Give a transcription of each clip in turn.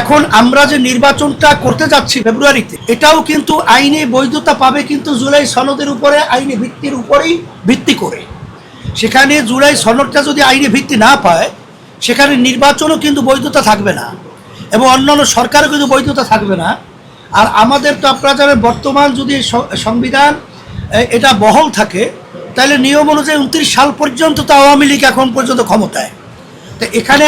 এখন আমরা যে নির্বাচনটা করতে যাচ্ছি ফেব্রুয়ারিতে, এটাও কিন্তু আইনে বৈধতা পাবে কিন্তু জুলাই সনদের উপরে, আইনি ভিত্তির উপরেই ভিত্তি করে। সেখানে জুলাই সনদটা যদি আইনি ভিত্তি না পায়, সেখানে নির্বাচনও কিন্তু বৈধতা থাকবে না এবং অন্যান্য সরকারও কিন্তু বৈধতা থাকবে না। আর আমাদের তো আপনারা জানেন, বর্তমান যদি সংবিধান এটা বহল থাকে, তাহলে নিয়ম অনুযায়ী উনত্রিশ সাল পর্যন্ত তো আওয়ামী লীগ এখন পর্যন্ত ক্ষমতায়। তো এখানে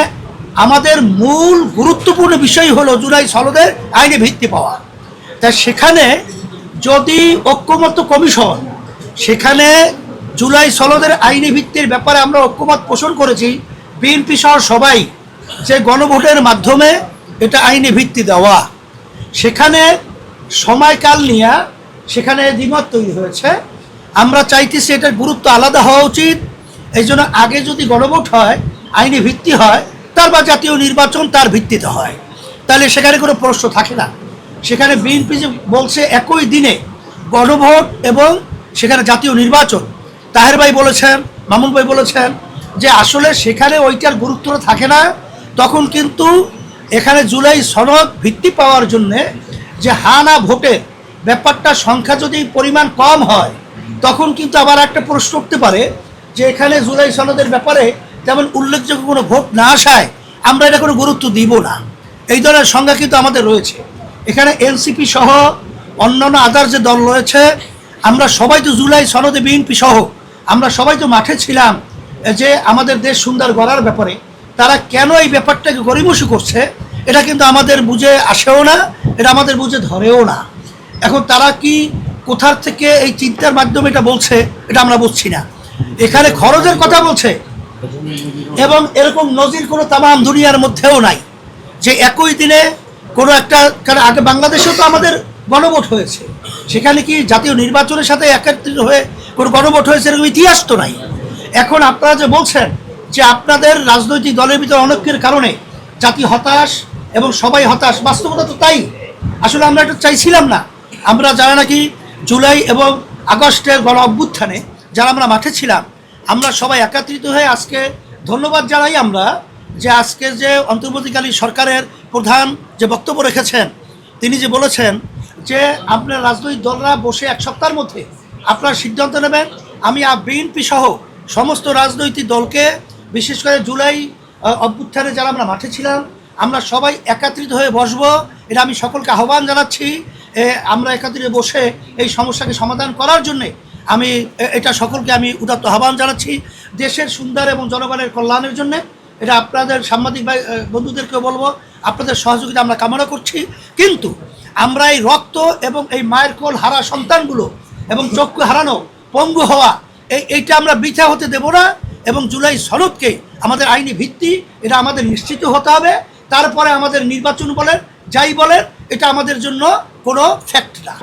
আমাদের মূল গুরুত্বপূর্ণ বিষয় হলো জুলাই সনদের আইনে ভিত্তি পাওয়া। তা সেখানে যদি ঐক্যমত্য কমিশন সেখানে জুলাই সনদের আইনি ভিত্তির ব্যাপারে আমরা ঐক্যমত পোষণ করেছি, বিএনপি সহ সবাই যে গণভোটের মাধ্যমে এটা আইনি ভিত্তি দেওয়া। সেখানে সময়কাল নিয়ে সেখানে দ্বিমত তৈরি হয়েছে। আমরা চাইতেছি এটার গুরুত্ব আলাদা হওয়া উচিত। এই জন্য আগে যদি গণভোট হয়, আইনি ভিত্তি হয় তারপর জাতীয় নির্বাচন তার ভিত্তিতে হয়। তাহলে সেখানে কোনো প্রশ্ন থাকে না। সেখানে বিএনপি যে বলছে একই দিনে গণভোট এবং সেখানে জাতীয় নির্বাচন। তাহের ভাই বলেছেন, মামুন ভাই বলেছেন যে আসলে সেখানে ওইটার গুরুত্ব থাকে না। তখন কিন্তু এখানে জুলাই সনদ ভিত্তি পাওয়ার জন্যে যে হানা ভোটের ব্যাপারটা সংখ্যা যদি পরিমাণ কম হয়, তখন কিন্তু আবার একটা প্রশ্ন উঠতে পারে যে এখানে জুলাই সনদের ব্যাপারে তেমন উল্লেখযোগ্য কোনো ভোট না আসায় আমরা এটা কোনো গুরুত্ব দিব না। এই ধরনের সংজ্ঞা কিন্তু আমাদের রয়েছে। এখানে এনসিপি সহ অন্যান্য আদার যে দল রয়েছে, আমরা সবাই তো জুলাই সনদে বিএনপি সহ, আমরা সবাই তো মাঠে ছিলাম যে আমাদের দেশ সুন্দর গড়ার ব্যাপারে। তারা কেন এই ব্যাপারটাকে গরিমসি করছে, এটা কিন্তু আমাদের বুঝে আসেও না, এটা আমাদের বুঝে ধরেও না। এখন তারা কি কোথার থেকে এই চিন্তার মাধ্যমে এটা বলছে, এটা আমরা বুঝছি না। এখানে খরচের কথা বলছে এবং এরকম নজির কোনো তামাম দুনিয়ার মধ্যেও নাই। যে একই দিনে কোনো একটা, কারণ আগে বাংলাদেশেও তো আমাদের গণভোট হয়েছে। সেখানে কি জাতীয় নির্বাচনের সাথে একত্রিত হয়ে কোনো গণভোট হয়েছে এরকম ইতিহাস তো নাই। এখন আপনারা যে বলছেন যে আপনাদের রাজনৈতিক দলের ভিতরে অনৈক্যের কারণে জাতি হতাশ এবং সবাই হতাশ, বাস্তবতা তো তাই। আসলে আমরা এটা চাইছিলাম না। আমরা যারা নাকি জুলাই এবং আগস্টের গণ অভ্যুত্থানে, যারা আমরা মাঠে ছিলাম আমরা সবাই একত্রিত হয়ে আজকে ধন্যবাদ জানাই আমরা যে আজকে যে অন্তর্বর্তীকালীন সরকারের প্রধান যে বক্তব্য রেখেছেন, তিনি যে বলেছেন যে আপনার রাজনৈতিক দলরা বসে এক সপ্তাহের মধ্যে আপনার সিদ্ধান্ত নেবেন। আমি বিএনপি সহ সমস্ত রাজনৈতিক দলকে, বিশেষ করে জুলাই অভ্যুত্থানে যারা আমরা মাঠে ছিলাম, আমরা সবাই একত্রিত হয়ে বসবো। এটা আমি সকলকে আহ্বান জানাচ্ছি। আমরা একত্রিত বসে এই সমস্যাকে সমাধান করার জন্যে আমি এটা সকলকে আমি উদাত্ত আহ্বান জানাচ্ছি। দেশের সুন্দর এবং জনগণের কল্যাণের জন্য এটা আপনাদের সাংবাদিক ভাই আহ, বন্ধুদেরকেও বলব আপনাদের সহযোগিতা আমরা কামনা করছি। কিন্তু আমরা এই রক্ত এবং এই মায়ের কোল হারা সন্তানগুলো এবং চক্ষু হারানো পঙ্গু হওয়া এই এইটা আমরা বৃথা হতে দেব না এবং জুলাই সনদকে আমাদের আইনি ভিত্তি এটা আমাদের নিশ্চিত হতে হবে। তারপরে আমাদের নির্বাচন বলেন যাই বলেন এটা আমাদের জন্য কোনো ফ্যাক্ট না।